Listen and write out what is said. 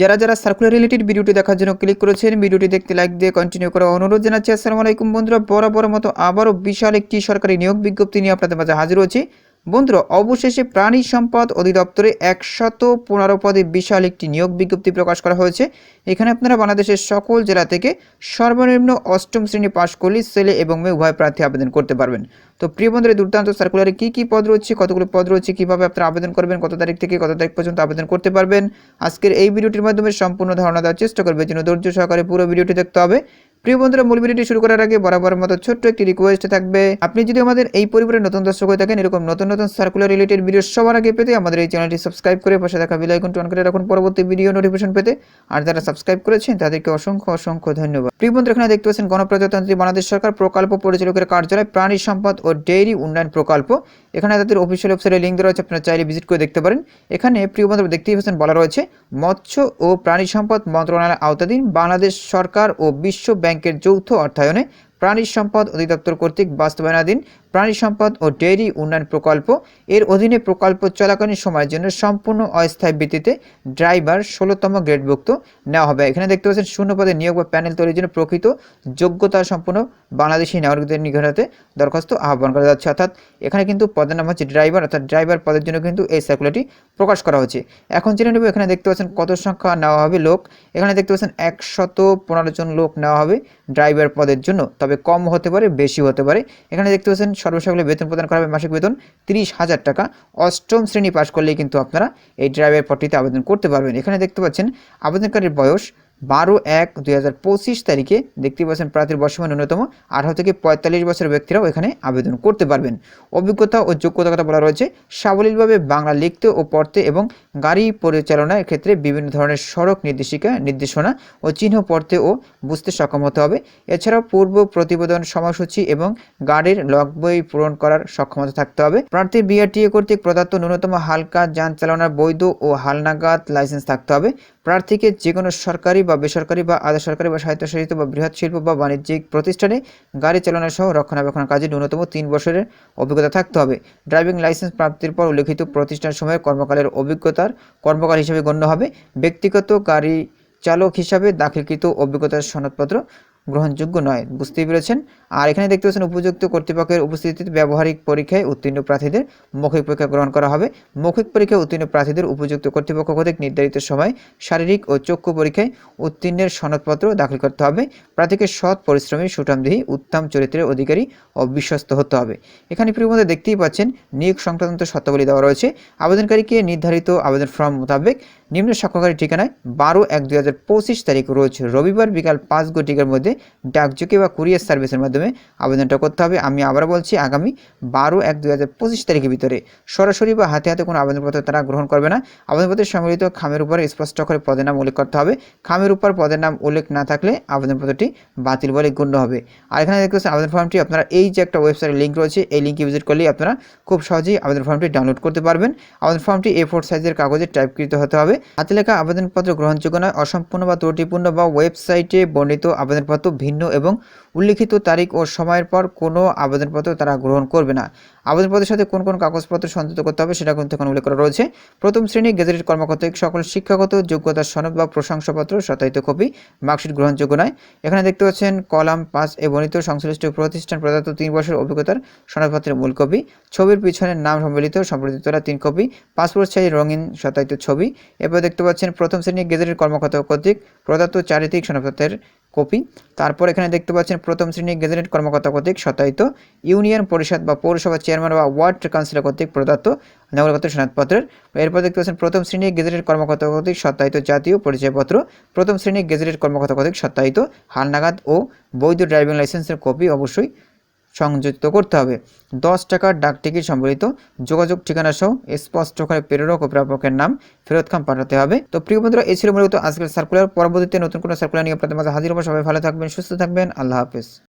যারা যারা circular related ভিডিওটি দেখার জন্য ক্লিক করেছেন ভিডিওটি দেখতে লাইক দিয়ে কন্টিনিউ করা অনুরোধ জানাচ্ছি। আসসালামু আলাইকুম বন্ধুরা, বরাবর মতো আবারও বিশাল একটি সরকারি নিয়োগ বিজ্ঞপ্তি নিয়ে আপনাদের মাঝে হাজির হয়েছি। বন্ধুরা, অবশেষে প্রাণী সম্পদ অধিদপ্তরে একশত পনেরো পদে বিশাল একটি নিয়োগ বিজ্ঞপ্তি প্রকাশ করা হয়েছে। এখানে আপনারা বাংলাদেশের সকল জেলা থেকে সর্বনিম্ন অষ্টম শ্রেণি পাশ করলে ছেলে এবং মেয়ে উভয় প্রার্থী আবেদন করতে পারবেন। তো প্রিয় বন্ধুরা দুর্দান্ত সার্কুলারে কী কী পদ রয়েছে, কতগুলো পদ রয়েছে, কীভাবে আপনারা আবেদন করবেন, কত তারিখ থেকে কত তারিখ পর্যন্ত আবেদন করতে পারবেন, আজকের এই ভিডিওটির মাধ্যমে সম্পূর্ণ ধারণা দেওয়ার চেষ্টা করবে, যেন ধৈর্য সহকারে পুরো ভিডিওটি দেখতে হবে। প্রিয় বন্ধুরা, মূল ভিডিওটি শুরু করার আগে বরাবর মতো ছোট্ট একটি রিকোয়েস্ট থাকবে, আপনি যদি আমাদের এই পরিবারে নতুন দর্শক হয়ে থাকেন, এরকম নতুন নতুন সার্কুলার রিলেটেড ভিডিও সবার আগে পেতে আমাদের এই চ্যানেলটি সাবস্ক্রাইব করে পাশে থাকা আইকনটি অন করে রাখুন পরবর্তী ভিডিও নোটিফিকেশন পেতে, আর যারা সাবস্ক্রাইব করেছেন, তাদেরকে অসংখ্য অসংখ্য ধন্যবাদ। প্রিয় বন্ধুরা, এখানে দেখতে পাচ্ছেন গণপ্রজাতন্ত্রী বাংলাদেশ সরকার প্রকল্প পরিচালকের কার্যালয়, প্রাণী সম্পদ ও ডেইরি উন্নয়ন প্রকল্প। এখানে তাদের অফিসিয়াল ওয়েবসাইটে লিঙ্ক দেওয়া রয়েছে, আপনারা চাইলে ভিজিট করে দেখতে পারেন। এখানে প্রিয় বন্ধুরা দেখতেই পাচ্ছেন বলা রয়েছে, মৎস্য ও প্রাণী সম্পদ মন্ত্রণালয়ের আওতাধীন বাংলাদেশ সরকার ও বিশ্ব ব্যাংকের যৌথ অর্থায়নে প্রাণী সম্পদ অধিদপ্তর কর্তৃক বাস্তবায়নাধীন প্রাণী সম্পদ ও ডেয়ারি উন্নয়ন প্রকল্প। এর অধীনে প্রকল্প চলাকালীন সময়ের জন্য সম্পূর্ণ অস্থায়ী ভিত্তিতে ড্রাইভার ষোলোতম গ্রেডভুক্ত নেওয়া হবে। এখানে দেখতে পাচ্ছেন শূন্য পদে নিয়োগ বা প্যানেল তৈরির জন্য প্রকৃত যোগ্যতা সম্পূর্ণ বাংলাদেশি নাগরিকদের নিকটে দরখাস্ত আহ্বান করা যাচ্ছে। অর্থাৎ এখানে কিন্তু পদের নাম হচ্ছে ড্রাইভার, অর্থাৎ ড্রাইভার পদের জন্য কিন্তু এই সার্কুলারটি প্রকাশ করা হচ্ছে। এখন জেনে নেব, এখানে দেখতে পাচ্ছেন কত সংখ্যা নেওয়া হবে লোক। এখানে দেখতে পাচ্ছেন একশত পনেরো জন লোক নেওয়া হবে ড্রাইভার পদের জন্য। তবে কম হতে পারে বেশি হতে পারে। এখানে দেখতে পাচ্ছেন সর্বসাকুল্যে বেতন প্রদান করা হবে, মাসিক বেতন তিরিশ হাজার টাকা। অষ্টম শ্রেণি পাশ করলেই কিন্তু আপনারা এই ড্রাইভার পদটিতে আবেদন করতে পারবেন। এখানে দেখতে পাচ্ছেন, আবেদনকারীর বয়স বারো এক দুই হাজার পঁচিশ তারিখে দেখতে পাচ্ছেন প্রার্থীর বর্ষমান ন্যূনতম আঠারো থেকে পঁয়তাল্লিশ বছরের ব্যক্তিরাও এখানে আবেদন করতে পারবেন। অভিজ্ঞতা ও যোগ্যতার কথা বলা রয়েছে, সাবলীলভাবে বাংলা লিখতে ও পড়তে এবং গাড়ি পরিচালনার ক্ষেত্রে বিভিন্ন ধরনের সড়ক নির্দেশিকা, নির্দেশনা ও চিহ্ন পড়তে ও বুঝতে সক্ষম হতে হবে। এছাড়াও পূর্ব প্রতিবেদন সময়সূচি এবং গাড়ির লগ বই পূরণ করার সক্ষমতা থাকতে হবে। প্রার্থীর বিআরটিএ কর্তৃক প্রদত্ত ন্যূনতম হালকা যান চালানোর বৈধ ও হালনাগাদ লাইসেন্স থাকতে হবে। প্রার্থীকে যে কোনো সরকারি বা বেসরকারি বা আধা সরকারি বা স্বায়ত্তশাসিত বা বৃহৎ শিল্প বা বাণিজ্যিক প্রতিষ্ঠানে গাড়ি চালানো সহ রক্ষণাবেক্ষণ কাজে ন্যূনতম তিন বছরের অভিজ্ঞতা থাকতে হবে। ড্রাইভিং লাইসেন্স প্রাপ্তির পর উল্লেখিত প্রতিষ্ঠান সময়ে কর্মকালের অভিজ্ঞতার কর্মকাল হিসেবে গণ্য হবে। ব্যক্তিগত গাড়ি চালক হিসাবে দাখিলকৃত অভিজ্ঞতার সনদপত্র গ্রহণযোগ্য নয়। বুঝতেই পেরেছেন? আর এখানে দেখতে পাচ্ছেন উপযুক্ত কর্তৃপক্ষের উপস্থিতিতে ব্যবহারিক পরীক্ষায় উত্তীর্ণ প্রার্থীদের মৌখিক পরীক্ষা গ্রহণ করা হবে। মৌখিক পরীক্ষায় উত্তীর্ণ প্রার্থীদের উপযুক্ত কর্তৃপক্ষ কর্তৃক নির্ধারিত সময় শারীরিক ও চক্ষু পরীক্ষায় উত্তীর্ণের সনদপত্র দাখিল করতে হবে। প্রার্থীকে সৎ পরিশ্রমী, সুঠামদেহী, উত্তম চরিত্রের অধিকারী ও বিশ্বস্ত হতে হবে। এখানে মধ্যে দেখতেই পাচ্ছেন, নিয়োগ সংক্রান্ত শর্তাবলী দেওয়া রয়েছে। আবেদনকারীকে নির্ধারিত আবেদন ফর্ম মোতাবেক নিম্ন স্বাক্ষরকারী ঠিকানায় বারো এক দুই তারিখ রোজ রবিবার বিকাল পাঁচ ঘটিকার মধ্যে ডাকযোগে বা কুরিয়ার সার্ভিসের মাধ্যমে আবেদনটা করতে হবে। আমি আবার বলছি, আগামী বারো এক দুই হাজার পঁচিশ তারিখের ভিতরে সরাসরি বা হাতে হাতে কোনো আবেদনপত্র তারা গ্রহণ করবে না। আবেদনপত্রের সম্মিলিত খামের উপরে স্পষ্ট করে পদের নাম উল্লেখ করতে হবে। খামের উপর পদের নাম উল্লেখ না থাকলে আবেদনপত্রটি বাতিল বলে গণ্য হবে। আর এখানে দেখতে পাচ্ছেন, আবেদন ফর্মটি আপনারা এই যে একটা ওয়েবসাইটের লিঙ্ক রয়েছে, এই লিঙ্কে ভিজিট করলেই আপনারা খুব সহজেই আবেদন ফর্মটি ডাউনলোড করতে পারবেন। আবেদন ফর্মটি এ ফোর সাইজের কাগজে টাইপকৃত হতে হবে। হাতে লেখা আবেদনপত্র গ্রহণযোগ্য নয়, অসম্পূর্ণ বা ত্রুটিপূর্ণ বা ওয়েবসাইটে বর্ণিত আবেদনপত্র ভিন্ন এবং উল্লিখিত তারিখ ও সময়ের পর কোনো আবেদনপত্র তারা গ্রহণ করবে না। আবেদনপত্রের সাথে কোন কোন কাগজপত্র সংযুক্ত করতে হবে সেটা কিন্তু এখন উল্লেখ করা রয়েছে। প্রথম শ্রেণি গেজেটেড কর্মকর্তা সকল শিক্ষাগত যোগ্যতার সনদ বা প্রশংসাপত্র সত্যায়িত কপি, মার্কশিট গ্রহণযোগ্য নয়। এখানে দেখতে পাচ্ছেন কলাম, পাঁচ এ বর্ণিত সংশ্লিষ্ট প্রতিষ্ঠান প্রদত্ত তিন বছর অভিজ্ঞতার সনদপত্রের মূল কপি, ছবির পিছনের নাম সম্মিলিত সম্পাদিত তিন কপি, পাসপোর্ট সাইজ রঙিন সত্যায়িত ছবি। এরপর দেখতে পাচ্ছেন প্রথম শ্রেণি গেজেটেড কর্মকর্তা কর্তৃক প্রদত্ত চারিত্রিক সনদপত্রের কপি। তারপর এখানে দেখতে পাচ্ছেন প্রথম শ্রেণির গেজেটেড কর্মকর্তা কর্তৃক সত্যায়িত ইউনিয়ন পরিষদ বা পৌরসভা চেয়ারম্যান বা ওয়ার্ড কাউন্সিলর কর্তৃক প্রদত্ত নাগরিকত্ব সনদপত্রের। এরপর দেখতে পাচ্ছেন প্রথম শ্রেণির গেজেটেড কর্মকর্তা কর্তৃক সত্যায়িত জাতীয় পরিচয়পত্র। প্রথম শ্রেণির গেজেটেড কর্মকর্তা কর্তৃক সত্যায়িত হালনাগাদ ও বৈধ ড্রাইভিং লাইসেন্সের কপি অবশ্যই। সংযুক্ত করতে হবে। দশ টাকার ডাকটিকিট সম্বলিত যোগাযোগ ঠিকানা সহ স্পষ্ট করে প্রেরক ও প্রাপকের নাম ফেরত খাম পাঠাতে হবে। তো প্রিয় বন্ধুরা, এই ছিল মূলত আজকের সার্কুলার পরবর্তীতে নতুন কোনো সার্কুলার নিয়ে আপনাদের মাঝে হাজির হব। সবাই ভালো থাকবেন, সুস্থ থাকবেন। আল্লাহ হাফেজ।